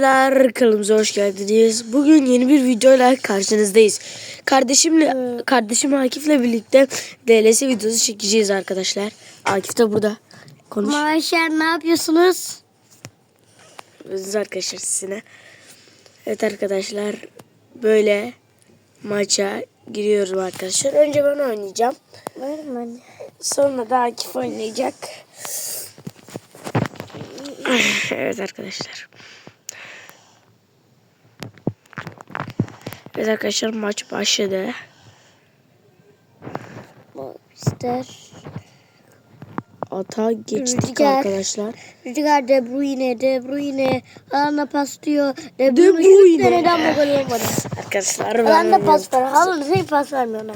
Arkadaşlar kanalımıza hoş geldiniz. Bugün yeni bir videoyla karşınızdayız. Kardeşimle kardeşim Akif'le birlikte DLS videosu çekeceğiz arkadaşlar. Akif de burada. Konuş. Maşer ne yapıyorsunuz? Özür arkadaşlar sizinle. Evet arkadaşlar böyle maça giriyoruz arkadaşlar. Önce ben oynayacağım. Sonra da Akif oynayacak. evet arkadaşlar. Evet arkadaşlar maç başladı. İster. Ata geçtik Rüzgar. arkadaşlar. Rüdiger De Bruyne, De Bruyne. Alana pas diyor. De De Bruyne. Bruyne. Üç seneden bu gol olmadı. Arkadaşlar ben pas ver. Haaland hiç pas vermiyor ona.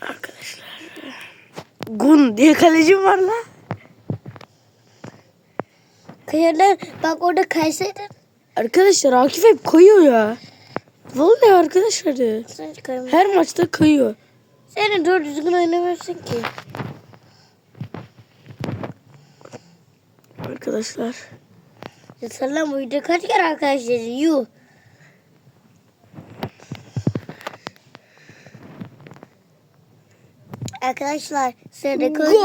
Arkadaşlar. Gun diye kalecim var lan. Kıyırlar bak orada kaysaydın. Arkadaşlar Akif hep kayıyor ya. Vallahi arkadaşlar ya. Her maçta kayıyor. Sen de doğru düzgün oynamıyorsun ki. Arkadaşlar. Yeter lan bu video kaç kere arkadaşlar yuh. Arkadaşlar sıradaki oyun...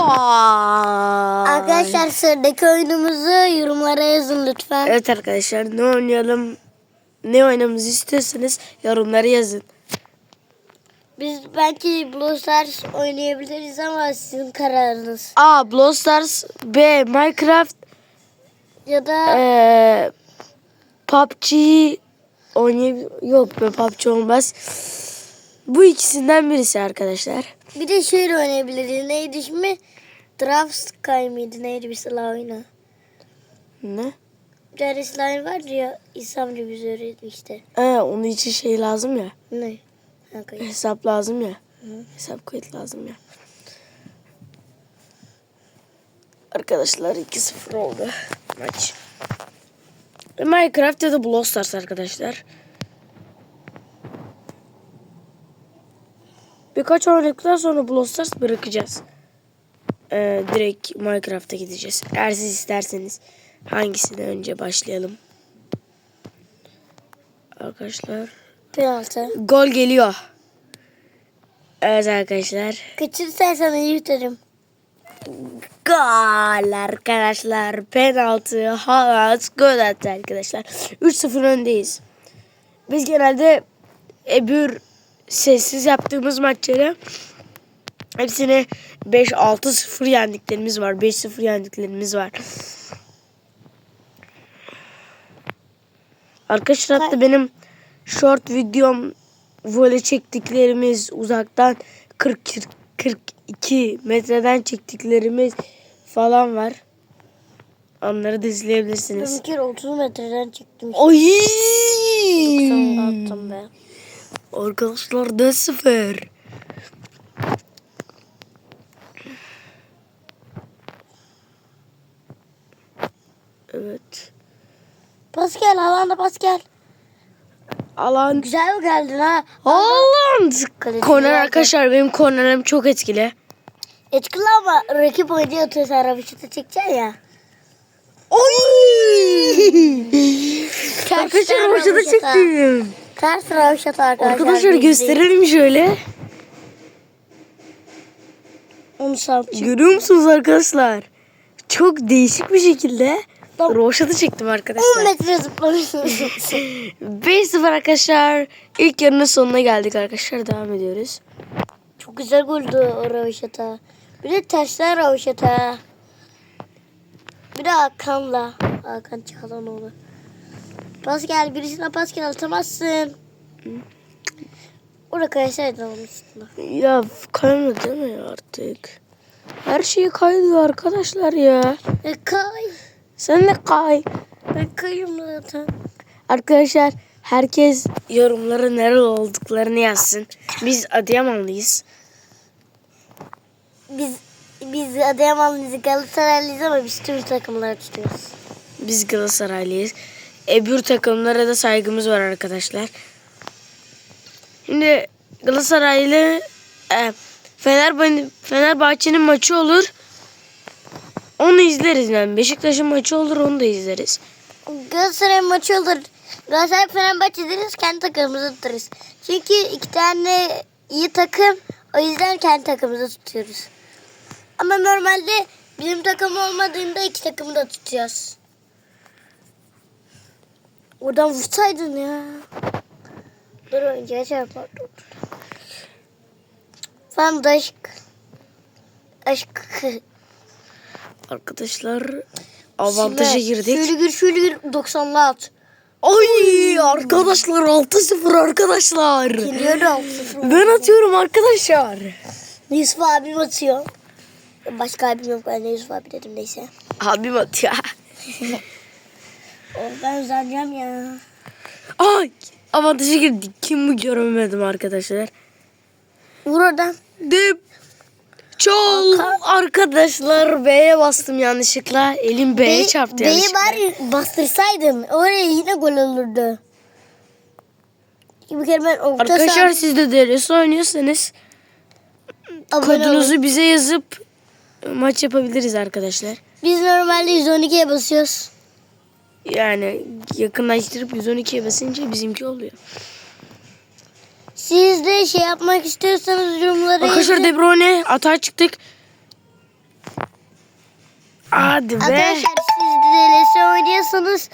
Arkadaşlar sıradaki oyunumuzu yorumlara yazın lütfen. Evet arkadaşlar ne oynayalım ne oynamamızı istiyorsanız yorumlara yazın. Biz belki Brawl Stars oynayabiliriz ama sizin kararınız. A. Brawl Stars B. Minecraft Ya da ee, PUBG oynayabilir Yok be PUBG olmaz. Bu ikisinden birisi arkadaşlar. bir de şöyle oynayabiliriz. Neydi ismi? Draft Sky mıydı? Neydi bir silah oyunu? Ne? Bir tane silah vardı ya İsa amca bize öğretmişti. Ee, onun için şey lazım ya. Ne? Ha, kayıt. Hesap lazım ya. Hı. Hesap kayıt lazım ya. Arkadaşlar 2-0 oldu maç. Minecraft ya da Brawl Stars arkadaşlar. Birkaç oynadıktan sonra Brawl Stars bırakacağız. Ee, direkt Minecraft'a gideceğiz. Eğer siz isterseniz hangisine önce başlayalım. Arkadaşlar Penaltı. Gol geliyor. Evet arkadaşlar. Kaçırırsan sana yutarım. Gol arkadaşlar. Penaltı. Haaland gol attı arkadaşlar. 3-0 öndeyiz. Biz genelde ebür sessiz yaptığımız maçları hepsini 5-6-0 yendiklerimiz var. 5-0 yendiklerimiz var. Arkadaşlar hatta benim short videom böyle çektiklerimiz uzaktan 40 42 metreden çektiklerimiz falan var. Onları da Ben izleyebilirsiniz. bir kere 30 metreden çıktım. Oy! Sana attım be. Arkadaşlar da sıfır. Evet. Pas gel alanda pas gel. Alan Güzel mi geldin ha? Kaleci Korner arkadaşlar benim kornerim çok etkili. Etkili ama rakip oyuncu atıyor sen Rabiçat'ı çekeceksin ya. Oy! Arkadaşlar hoşuna çektim. Ters Rabiçat arkadaşlar. Arkadaşlar gösterelim şöyle. Onu salçık. Görüyor musunuz arkadaşlar? Çok değişik bir şekilde Tamam. roşatı çektim 10 arkadaşlar. metre zıplamışsın. 5-0 arkadaşlar. İlk yarının sonuna geldik arkadaşlar. Devam ediyoruz. Çok güzel goldü o Rabiçat'a. Bir de tersten Rabiçat'a. Bir de Hakan'la. Hakan Çağlanoğlu. Pas gel birisine pas gel atamazsın. Orada kaysaydın olmuşsun. Ya kaymadı değil mi artık? Her şey kayıyor arkadaşlar ya. E kay. Sen de kay. Ben kayıyorum zaten. Arkadaşlar herkes yorumlara nerede olduklarını yazsın. Biz Adıyamanlıyız. Biz biz Adıyamanlıyız Galatasaraylıyız ama biz tüm takımları tutuyoruz. Biz Galatasaraylıyız. Öbür takımlara da saygımız var arkadaşlar. Şimdi Galatasaraylı e, Fenerbahçe, Fenerbahçe'nin maçı olur. Onu izleriz yani. Beşiktaş'ın maçı olur onu da izleriz. Galatasaray maçı olur. Galatasaray Fenerbahçe deriz kendi takımımızı tutarız. Çünkü iki tane iyi takım o yüzden kendi takımımızı tutuyoruz. Ama normalde bizim takım olmadığında iki takımı da tutuyoruz. Oradan vursaydın ya. Dur oyuncuya çarpar. Dur. Fan da aşk. Arkadaşlar avantaja Şimdi girdik. Şöyle gir şöyle gir 90'la at. Ay arkadaşlar 6-0 arkadaşlar. Geliyor 6-0. Ben atıyorum arkadaşlar. Yusuf abim atıyor. Başka abim yok ben de Yusuf abi dedim neyse. Abim atıyor. Ben uzanacağım ya. Ay avantaja girdik. Kim bu göremedim arkadaşlar. Vur oradan. Dip. Çol arkadaşlar B'ye bastım yanlışlıkla. Elim B'ye çarptı B'yi yanlışlıkla. bari bastırsaydın oraya yine gol olurdu. Bir kere ben orta Arkadaşlar siz de DLS oynuyorsanız abone olun. kodunuzu bize yazıp maç yapabiliriz arkadaşlar. Biz normalde 112'ye basıyoruz. Yani yakınlaştırıp 112'ye basınca bizimki oluyor. Siz de şey yapmak istiyorsanız yorumlara Arkadaşlar. De Bruyne atağa çıktık. Hadi be. Arkadaşlar siz de LS oynuyorsanız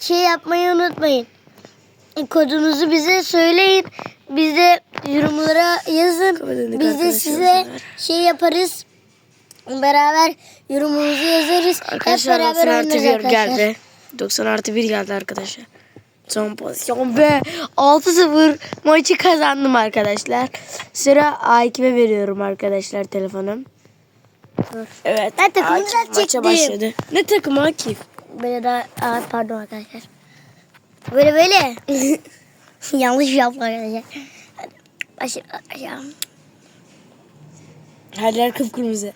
şey yapmayı unutmayın. Kodunuzu bize söyleyin. Biz de yorumlara yazın. Biz de size şey yaparız. Beraber yorumumuzu yazarız. Hep Arkadaşlar beraber 90 artı oynarız 1 arkadaşlar. geldi. 90 artı 1 geldi arkadaşlar. Son pozisyon ve 6-0 maçı kazandım arkadaşlar. Sıra Akif'e veriyorum arkadaşlar telefonum. Evet. Ben takımı Akif maça düzeltecektim. başladı. Ne takımı Akif? Böyle daha Aa, pardon arkadaşlar. Böyle böyle. Yanlış yaptım arkadaşlar. Hadi başlayalım. Her yer kıpkırmızı.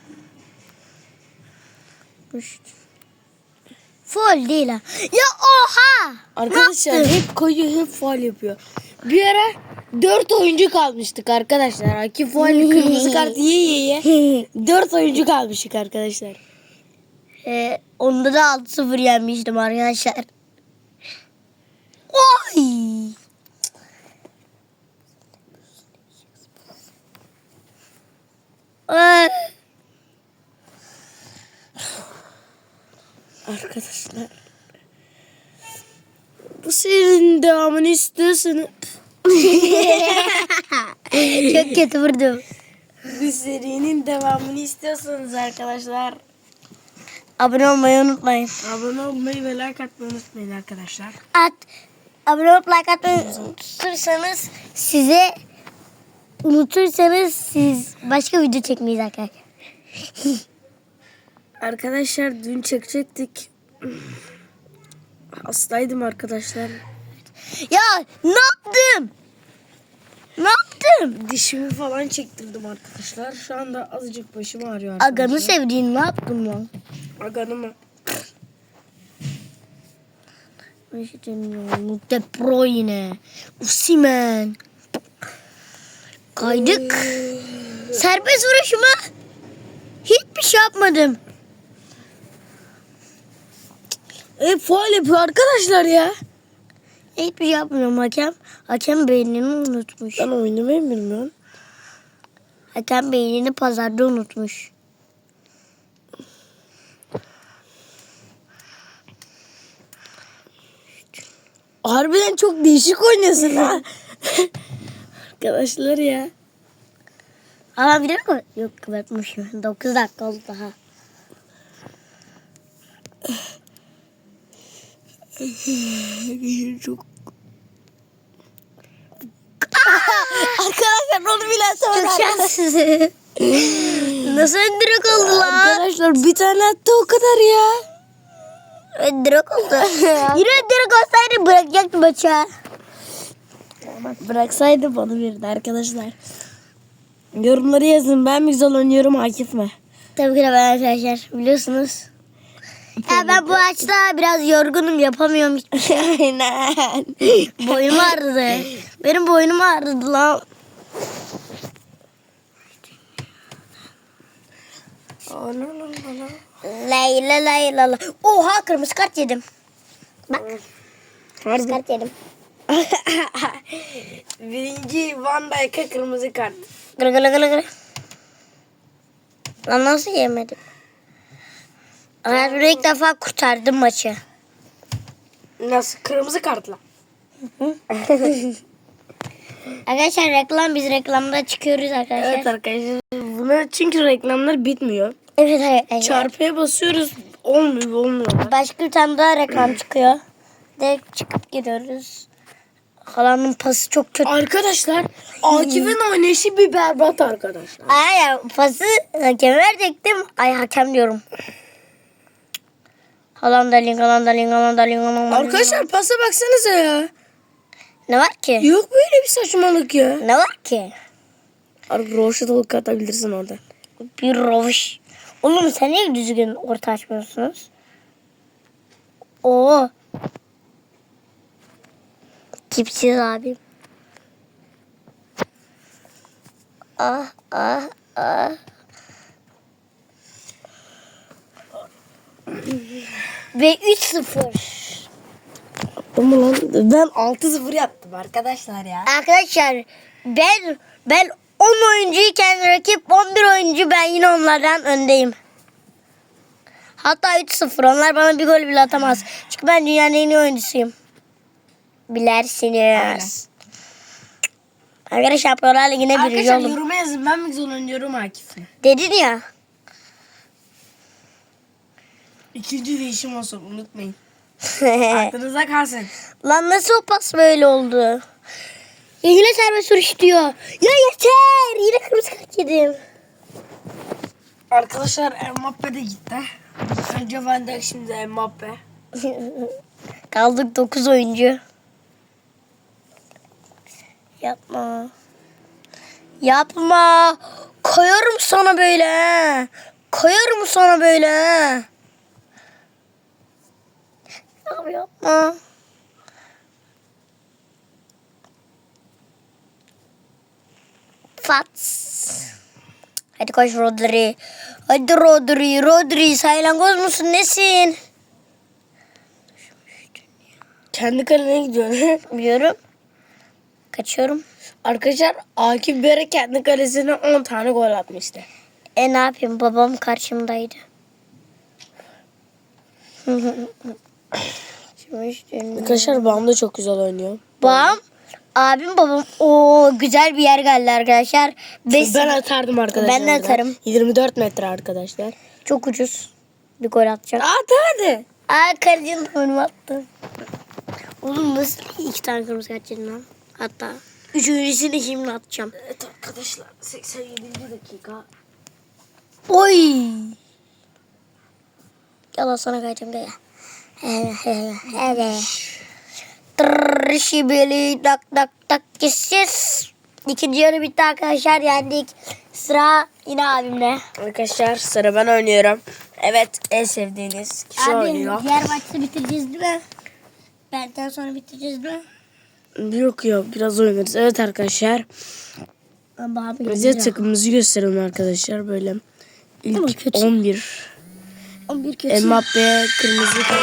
Full değil ha. Ya oha! Arkadaşlar yaptın? hep koyuyor hep faul yapıyor. Bir ara 4 oyuncu kalmıştık arkadaşlar. Akif faul kırmızı kart yiye yiye. 4 oyuncu kalmıştık arkadaşlar. Ee, onda da 6-0 yenmiştim arkadaşlar. Oy! Ay. Arkadaşlar. Bu serinin devamını istiyorsanız Çok kötü vurdum. bu serinin devamını istiyorsanız arkadaşlar Abone olmayı unutmayın. abone olmayı ve like atmayı unutmayın arkadaşlar. At. Abone olup like atmayı unutursanız size unutursanız siz başka video çekmeyiz arkadaşlar. Arkadaşlar dün çekecektik. Hastaydım arkadaşlar. Ya ne yaptım? Ne yaptım? Dişimi falan çektirdim arkadaşlar. Şu anda azıcık başım ağrıyor arkadaşlar. Aganı sevdiğin ne yaptım lan? Aganı mı? De Bruyne, Osimhen. Kaydık. Serbest vuruş mu? Hiçbir şey yapmadım. E faal yapıyor arkadaşlar ya. Hiçbir şey yapmıyorum hakem. Hakem beynini unutmuş. Ben oynamayı bilmiyorum. Hakem beynini pazarda unutmuş. Harbiden çok değişik oynuyorsun ha. arkadaşlar ya. Ama biliyor musun? Yok kapatmışım. 9 dakika oldu daha. Çok Arkadaşlar onu bile Çok şanssız. Nasıl öndürük oldu lan? Arkadaşlar bir tane attı o kadar ya. Öndürük oldu. Yine öndürük olsaydı bırakacaktı maçı. Bıraksaydı bana verirdi arkadaşlar. Yorumları yazın. Ben mi güzel oynuyorum Akif mi? Tabii ki de ben arkadaşlar biliyorsunuz. Ya ben bu açta biraz yorgunum yapamıyorum hiçbir şey. Aynen. Boynum ağrıdı. Benim boynum ağrıdı lan. Layla layla la. Oha kırmızı kart yedim. Bak. Harbi. Kart yedim. Birinci Van Dijk'a kırmızı kart. Gılı gılı gılı gılı. Lan nasıl yemedim? Hayatımda ilk defa kurtardım maçı. Nasıl? Kırmızı kartla. Arkadaşlar reklam biz reklamda çıkıyoruz arkadaşlar. Evet arkadaşlar. Buna çünkü reklamlar bitmiyor. Evet arkadaşlar. Çarpıya basıyoruz. Olmuyor olmuyor. Başka bir tane daha reklam çıkıyor. Direkt çıkıp gidiyoruz. Halamın pası çok kötü. Arkadaşlar Akif'in oynayışı bir berbat arkadaşlar. Ay pası hakem verecektim. Ay hakem diyorum. Halam da ling, halam da ling, halam da ling, halam da ling. Arkadaşlar pasa baksanıza ya. Ne var ki? Yok böyle bir saçmalık ya. Ne var ki? Artık roşatalık atabilirsin oradan. Bir rovuş. Oğlum sen niye düzgün orta açmıyorsunuz? Oo. Tipsiz abim. Ah ah ah. Ve 3-0. Ama lan ben 6-0 yaptım arkadaşlar ya. Arkadaşlar ben ben 10 oyuncuyken rakip 11 oyuncu ben yine onlardan öndeyim. Hatta 3-0 onlar bana bir gol bile atamaz. Çünkü ben dünyanın en iyi oyuncusuyum. Bilersiniz. Arkadaşlar Şampiyonlar Ligi'ne birinci Arkadaşlar oldum. yoruma yazın ben mi güzel oynuyorum Akif'le? Dedin ya. İkinci değişim olsun unutmayın. Aklınıza kalsın. Lan nasıl o pas böyle oldu? Ya yine serbest vuruş diyor. Ya yeter. Yine kırmızı kart yedim. Arkadaşlar Mbappe de gitti. Önce Van Dijk şimdi Mbappe. Kaldık 9 oyuncu. Yapma. Yapma. Koyarım sana böyle. Koyarım sana böyle. Abi yapma. Fats. Hadi koş Rodri. Hadi Rodri. Rodri saylangoz musun nesin? Kendi kalene gidiyor. Biliyorum. Kaçıyorum. Arkadaşlar Akif ara kendi kalesine 10 tane gol atmıştı. E ne yapayım babam karşımdaydı. Arkadaşlar babam da çok güzel oynuyor. babam, abim babam o güzel bir yer geldi arkadaşlar. Beş, Ben atardım arkadaşlar. Ben de atarım. 24 metre arkadaşlar. çok ucuz bir gol atacak. At hadi. Aa kalecinin önüme attı. Oğlum nasıl iki tane kırmızı kart yedin lan? Hatta üçüncüsünü şimdi atacağım. Evet arkadaşlar 87. dakika. Oy. Gel sana kayacağım gel. Şibeli tak tak tak kesiz. İkinci yarı bitti arkadaşlar yendik. Sıra yine abimle. Arkadaşlar sıra ben oynuyorum. Evet en sevdiğiniz kişi oynuyor. diğer maçta bitireceğiz değil mi? Benden sonra bitireceğiz değil mi? Yok yok biraz oynarız. Evet arkadaşlar. Ben babamı Bize takımımızı gösterelim arkadaşlar böyle. Ama İlk kötü. 11. 11 kötü. Mbappe kırmızı.